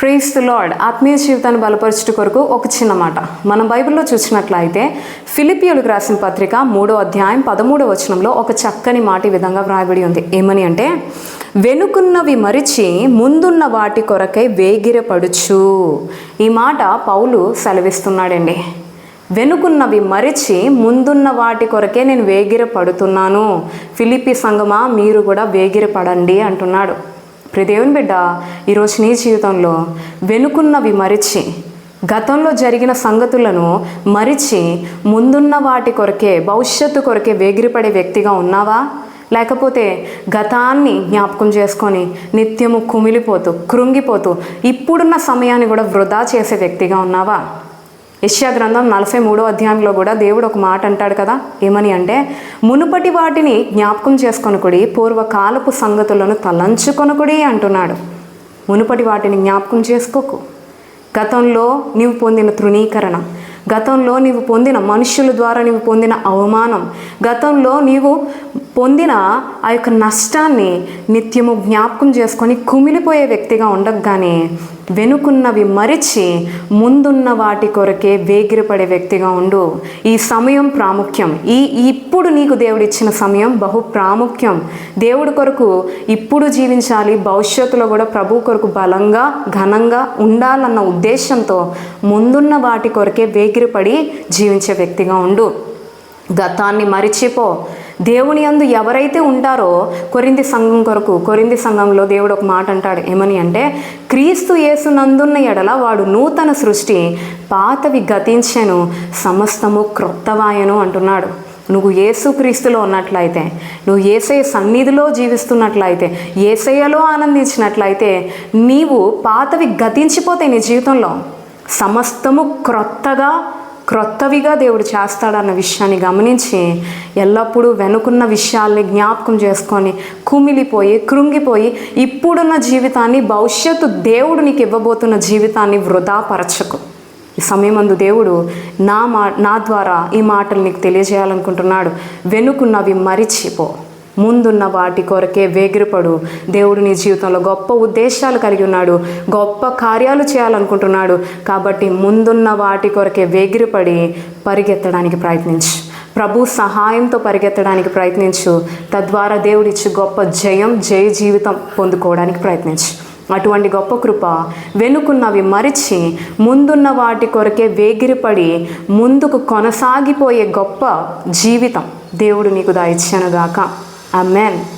ప్రీస్ lord ఆత్మీయ జీవితాన్ని బలపరచుట కొరకు ఒక చిన్న మాట. మనం బైబిల్లో చూసినట్లయితే ఫిలిపియోలకు రాసిన పత్రిక మూడో అధ్యాయం పదమూడో వచనంలో ఒక చక్కని మాట ఈ విధంగా వ్రాయబడి ఉంది. ఏమని అంటే వెనుకున్నవి మరిచి ముందున్న వాటి కొరకై వేగిరపడుచు. ఈ మాట పౌలు సెలవిస్తున్నాడండి. వెనుకున్నవి మరిచి ముందున్న వాటి కొరకే నేను వేగిర పడుతున్నాను ఫిలిపి సంగమా మీరు కూడా వేగిర పడండి అంటున్నాడు. ప్రదేవుని బిడ్డ ఈరోజు నీ జీవితంలో వెనుకున్నవి మరిచి గతంలో జరిగిన సంగతులను మరిచి ముందున్న వాటి కొరకే భవిష్యత్తు కొరకే వేగిరిపడే వ్యక్తిగా ఉన్నావా? లేకపోతే గతాన్ని జ్ఞాపకం చేసుకొని నిత్యము కుమిలిపోతూ కృంగిపోతూ ఇప్పుడున్న సమయాన్ని కూడా వృధా చేసే వ్యక్తిగా ఉన్నావా? యెషయా గ్రంథం నలభై మూడో అధ్యాయంలో కూడా దేవుడు ఒక మాట అంటాడు కదా? ఏమని అంటే మునుపటి వాటిని జ్ఞాపకం చేసుకొనుకుడి పూర్వకాలపు సంగతులను తలంచుకొనుకుడి అంటున్నాడు. మునుపటి వాటిని జ్ఞాపకం చేసుకోకు. గతంలో నీవు పొందిన తృణీకరణ గతంలో నీవు పొందిన మనుషుల ద్వారా నీవు పొందిన అవమానం గతంలో నీవు పొందిన ఆ యొక్క నష్టాన్ని నిత్యము జ్ఞాపకం చేసుకొని కుమిలిపోయే వ్యక్తిగా ఉండగానే వెనుకున్నవి మరిచి ముందున్న వాటి కొరకే వేగిరపడే వ్యక్తిగా ఉండు. ఈ సమయం ప్రాముఖ్యం. ఈ ఇప్పుడు నీకు దేవుడిచ్చిన సమయం బహు ప్రాముఖ్యం. దేవుడి కొరకు ఇప్పుడు జీవించాలి భవిష్యత్తులో కూడా ప్రభు కొరకు బలంగా ఘనంగా ఉండాలన్న ఉద్దేశంతో ముందున్న వాటి కొరకే వేగిరపడి జీవించే వ్యక్తిగా ఉండు. గతాన్ని మరిచిపో. దేవుని యందు ఎవరైతే ఉంటారో కొరింది సంఘం కొరకు కొరింది సంఘంలో దేవుడు ఒక మాట అంటాడు. ఏమని అంటే క్రీస్తు యేసు నందున్న ఎడల వాడు నూతన సృష్టి పాతవి గతించెను సమస్తము క్రొత్తవాయను అంటున్నాడు. నువ్వు యేసుక్రీస్తులో ఉన్నట్లయితే నువ్వు ఏసయ సన్నిధిలో జీవిస్తున్నట్లయితే ఏసయ్యలో ఆనందించినట్లయితే నీవు పాతవి గతించిపోతాయి నీ జీవితంలో. సమస్తము క్రొత్తగా క్రొత్తవిగా దేవుడు చేస్తాడన్న విషయాన్ని గమనించి ఎల్లప్పుడూ వెనుకున్న విషయాల్ని జ్ఞాపకం చేసుకొని కుమిలిపోయి కృంగిపోయి ఇప్పుడున్న జీవితాన్ని భవిష్యత్తు దేవుడు నీకు ఇవ్వబోతున్న జీవితాన్ని వృధాపరచకు. ఈ సమయమందు దేవుడు నా మా నా ద్వారా ఈ మాటలు నీకు తెలియజేయాలనుకుంటున్నాడు. వెనుకున్నవి మరిచిపో. ముందున్న వాటి కొరకే వేగిరపడు. దేవుడు నీ జీవితంలో గొప్ప ఉద్దేశాలు కలిగి ఉన్నాడు. గొప్ప కార్యాలు చేయాలనుకుంటున్నాడు. కాబట్టి ముందున్న వాటి కొరకే వేగిరపడి పరిగెత్తడానికి ప్రయత్నించు. ప్రభు సహాయంతో పరిగెత్తడానికి ప్రయత్నించు. తద్వారా దేవుడిచ్చి గొప్ప జయం జయ జీవితం పొందుకోవడానికి ప్రయత్నించు. అటువంటి గొప్ప కృప వెనుకున్నవి మరిచి ముందున్న వాటి కొరకే వేగిరిపడి ముందుకు కొనసాగిపోయే గొప్ప జీవితం దేవుడు నీకు దాయిచ్చానుగాక Amen.